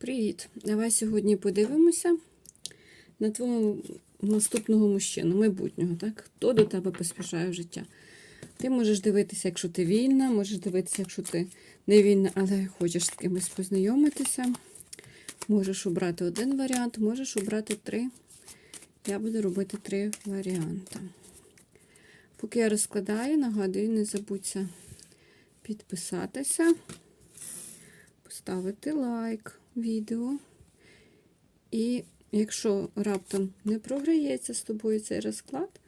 Привіт! Давай сьогодні подивимося на твого наступного мужчину, майбутнього, так? Хто до тебе поспішає в життя. Ти можеш дивитися, якщо ти вільна, можеш дивитися, якщо ти не вільна, але хочеш з кимось познайомитися. Можеш обрати один варіант, можеш обрати три. Я буду робити три варіанти. Поки я розкладаю, нагадую, не забудься підписатися, поставити лайк відео. І якщо раптом не програється з тобою цей розклад,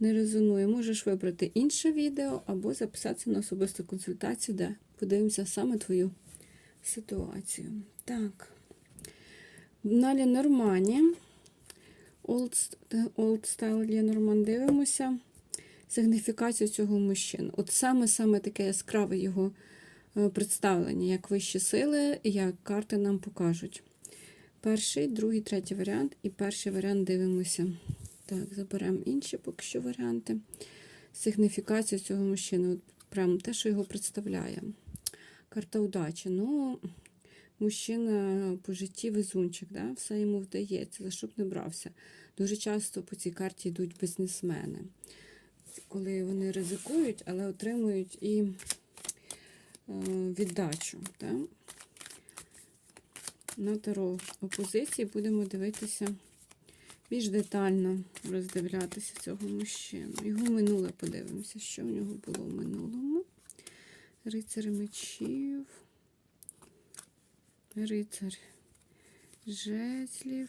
не резонує, можеш вибрати інше відео або записатися на особисту консультацію, де подивимося саме твою ситуацію. Так. На Ленормані, Old, Old Style Ленорман дивимося сигніфікацію цього мужчини. От саме-саме таке яскраве його е, представлення, як вищі сили, як карти нам покажуть. Перший, другий, третій варіант. І перший варіант дивимося. Так, заберемо інші поки що варіанти. Сигніфікацію цього мужчини. От прям те, що його представляє. Карта удачі. Ну, мужчина по житті везунчик, да? все йому вдається, за що б не брався. Дуже часто по цій карті йдуть бізнесмени коли вони ризикують, але отримують і віддачу. Так? На таро опозиції будемо дивитися більш детально роздивлятися цього мужчину. Його минуле подивимося, що в нього було в минулому. Рицар мечів, рицар жезлів.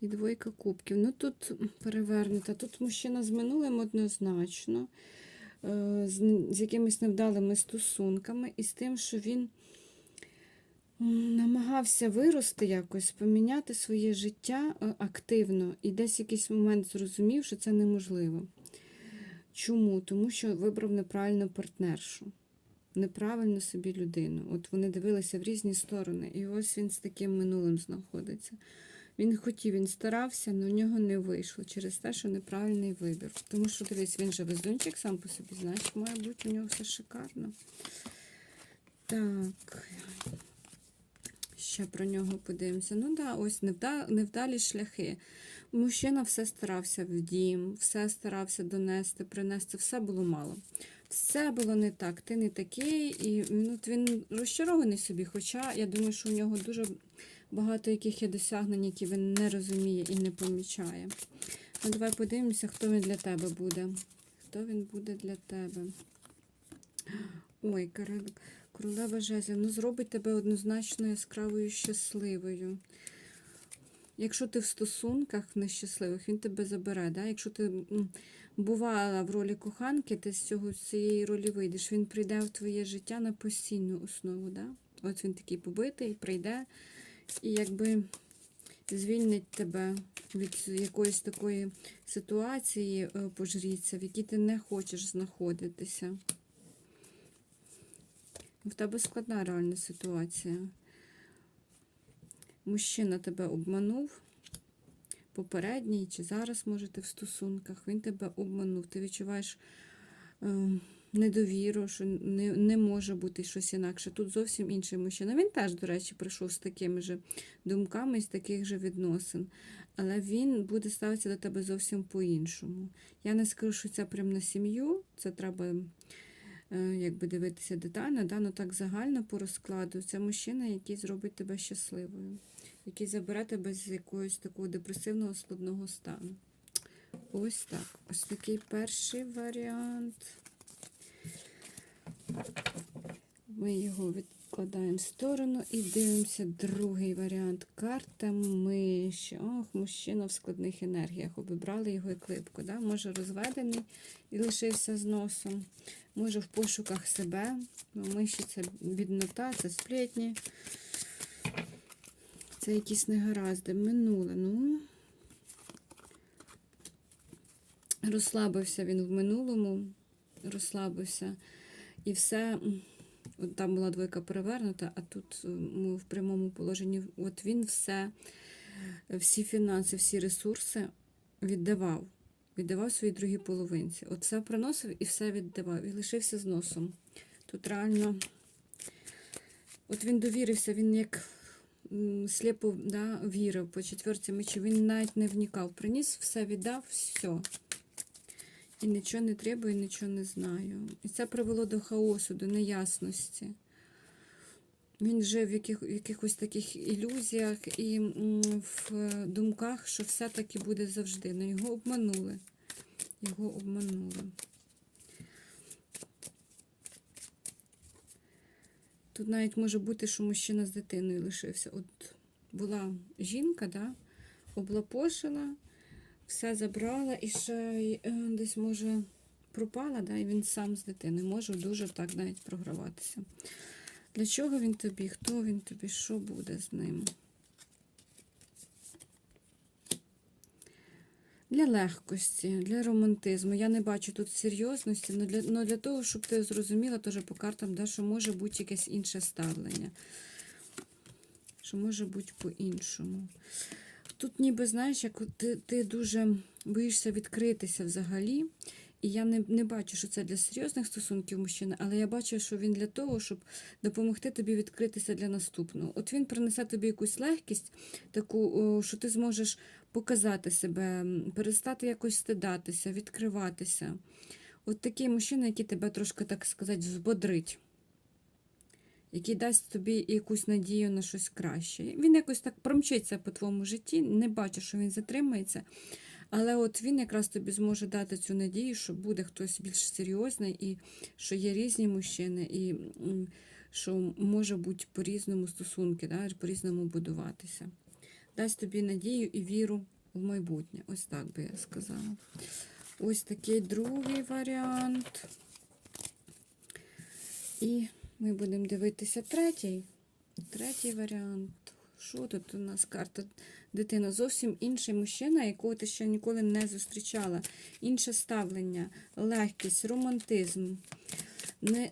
І двойка кубків. Ну тут перевернута. Тут мужчина з минулим однозначно, е, з, з якимись невдалими стосунками, і з тим, що він намагався вирости якось, поміняти своє життя е, активно, і десь якийсь момент зрозумів, що це неможливо. Чому? Тому що вибрав неправильну партнершу, неправильно собі людину. От вони дивилися в різні сторони, і ось він з таким минулим знаходиться. Він хотів, він старався, але в нього не вийшло через те, що неправильний вибір. Тому що, дивись, він же везунчик сам по собі, значить, має бути у нього все шикарно. Так, ще про нього подивимося. Ну да, ось невда, невдалі шляхи. Мужчина все старався в дім, все старався донести, принести, все було мало. Все було не так, ти не такий, і ну, він розчарований собі. Хоча я думаю, що у нього дуже багато яких є досягнень, які він не розуміє і не помічає. Ну, давай подивимося, хто він для тебе буде. Хто він буде для тебе? Ой, королева жезлів. Ну, зробить тебе однозначно яскравою щасливою. Якщо ти в стосунках нещасливих, він тебе забере. Да? Якщо ти бувала в ролі коханки, ти з цього з цієї ролі вийдеш. Він прийде в твоє життя на постійну основу. Да? От він такий побитий, прийде і якби звільнить тебе від якоїсь такої ситуації е, пожріться, в якій ти не хочеш знаходитися. В тебе складна реальна ситуація. Мужчина тебе обманув, попередній, чи зараз можете в стосунках, він тебе обманув. Ти відчуваєш е, недовіру, що не не може бути щось інакше. Тут зовсім інший мужчина. Він теж, до речі, прийшов з такими ж думками, з таких же відносин. Але він буде ставитися до тебе зовсім по-іншому. Я не скажу, що це прям на сім'ю, це треба е, якби дивитися детально, да? ну так загально по розкладу. Це мужчина, який зробить тебе щасливою, який забере тебе з якогось такого депресивного складного стану. Ось так. Ось такий перший варіант. Ми його відкладаємо в сторону і дивимося другий варіант. Карта миші. Ох, мужчина в складних енергіях. Обібрали його еклипку. Да? Може розведений і лишився з носом. Може в пошуках себе. Миші це біднота, це сплетні. Це якісь негаразди. Минуле. Ну, розслабився він в минулому, розслабився. І все, от там була двойка перевернута, а тут ми в прямому положенні, от він все, всі фінанси, всі ресурси віддавав. Віддавав своїй другій половинці. От все приносив і все віддавав. І лишився з носом. Тут реально От він довірився, він як сліпо да, вірив по четверці мечів, він навіть не вникав. Приніс, все віддав, все. І нічого не треба, і нічого не знаю. І це привело до хаосу, до неясності. Він жив в, яких, в якихось таких ілюзіях і в думках, що все таки буде завжди. Но його обманули. Його обманули. Тут навіть може бути, що мужчина з дитиною лишився. От була жінка, да, облапошила, все забрала і ще й, е, десь, може, пропала, да, і він сам з дитиною може дуже так навіть програватися. Для чого він тобі? Хто він тобі? Що буде з ним? Для легкості, для романтизму. Я не бачу тут серйозності, але для, но для того, щоб ти зрозуміла, теж по картам, да, що може бути якесь інше ставлення. Що може бути по-іншому. Тут ніби, знаєш, як ти, ти дуже боїшся відкритися взагалі. І я не, не бачу, що це для серйозних стосунків мужчини, але я бачу, що він для того, щоб допомогти тобі відкритися для наступного. От він принесе тобі якусь легкість, таку, що ти зможеш показати себе, перестати якось стидатися, відкриватися. От такий мужчина, який тебе трошки, так сказати, взбодрить, який дасть тобі якусь надію на щось краще. Він якось так промчиться по твоєму житті, не бачу, що він затримається. Але от він якраз тобі зможе дати цю надію, що буде хтось більш серйозний, і що є різні мужчини, і що може бути по-різному стосунки, да, по-різному будуватися. Дасть тобі надію і віру в майбутнє. Ось так би я сказала. Ось такий другий варіант. І ми будемо дивитися третій. Третій варіант. Що тут у нас карта? Дитина зовсім інший мужчина, якого ти ще ніколи не зустрічала. Інше ставлення, легкість, романтизм,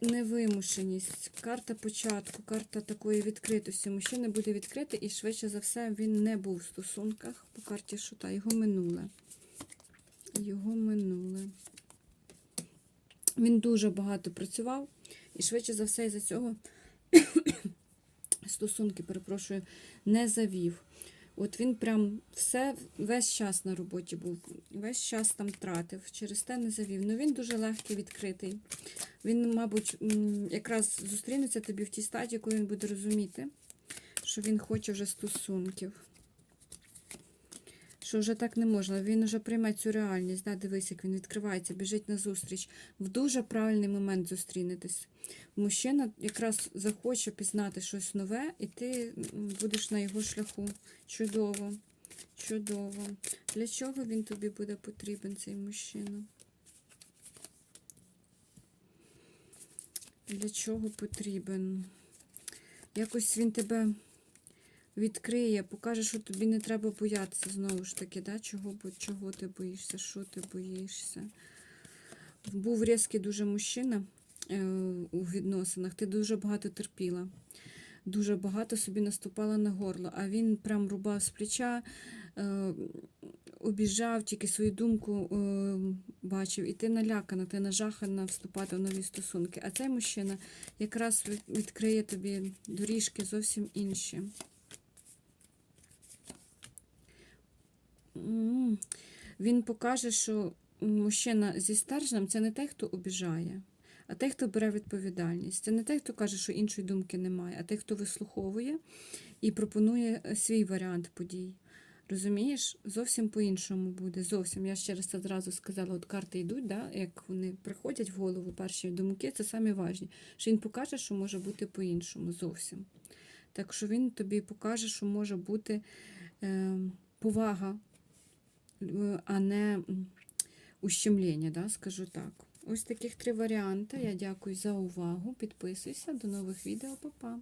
невимушеність, карта початку, карта такої відкритості. Мужчина буде відкритий і швидше за все він не був в стосунках по карті шута. Його минуле. Його минуле. Він дуже багато працював, і швидше за все, із-за цього стосунки, перепрошую, не завів. От він прям все, весь час на роботі був, весь час там тратив, через те не завів. Ну він дуже легкий, відкритий. Він, мабуть, якраз зустрінеться тобі в тій стадії, коли він буде розуміти, що він хоче вже стосунків. Що вже так не можна. Він вже прийме цю реальність. Да? Дивись, як він відкривається, біжить на зустріч. В дуже правильний момент зустрінетесь. Мужчина якраз захоче пізнати щось нове, і ти будеш на його шляху. Чудово. Чудово. Для чого він тобі буде потрібен, цей мужчина? Для чого потрібен? Якось він тебе відкриє, покаже, що тобі не треба боятися знову ж таки, да? чого, чого ти боїшся, що ти боїшся. Був різкий дуже мужчина е, у відносинах, ти дуже багато терпіла. Дуже багато собі наступала на горло, а він прям рубав з плеча, е, обіжав, тільки свою думку е, бачив. І ти налякана, ти нажахана вступати в нові стосунки. А цей мужчина якраз відкриє тобі доріжки зовсім інші. Він покаже, що мужчина зі стержнем це не той, хто обіжає, а той, хто бере відповідальність. Це не той, хто каже, що іншої думки немає, а той, хто вислуховує і пропонує е, свій варіант подій. Розумієш, зовсім по-іншому буде. Зовсім. Я ще раз це зразу сказала, от карти йдуть, да, як вони приходять в голову, перші думки, це самі важні. Що він покаже, що може бути по-іншому зовсім. Так що він тобі покаже, що може бути е, повага, а не ущемлення, да, скажу так. Ось таких три варіанти. Я дякую за увагу. Підписуйся. До нових відео, Па-па.